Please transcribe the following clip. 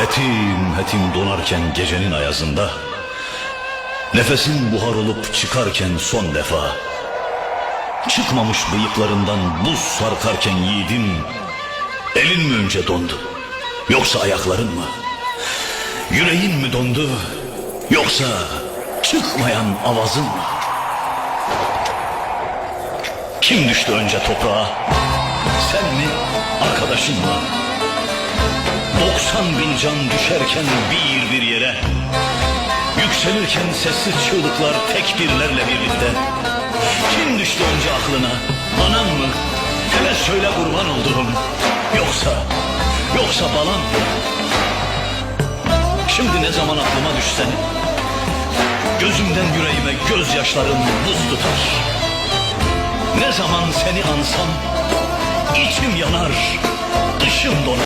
Hetim hetim donarken gecenin ayazında Nefesin buhar olup çıkarken son defa Çıkmamış bıyıklarından buz sarkarken yiğidim Elin mi önce dondu Yoksa ayakların mı? Yüreğin mi dondu Yoksa çıkmayan avazın mı? Kim düştü önce toprağa Sen mi arkadaşın mı 90 bin can düşerken bir bir yere Yükselirken sessiz çığlıklar tekbirlerle birlikte. Kim düştü önce aklına? Anan mı? Hele söyle kurban olduğum. Yoksa yoksa balan mı? Şimdi ne zaman aklıma düşsen Gözümden yüreğime gözyaşlarım buz tutar. Ne zaman seni ansam içim yanar Dışım donar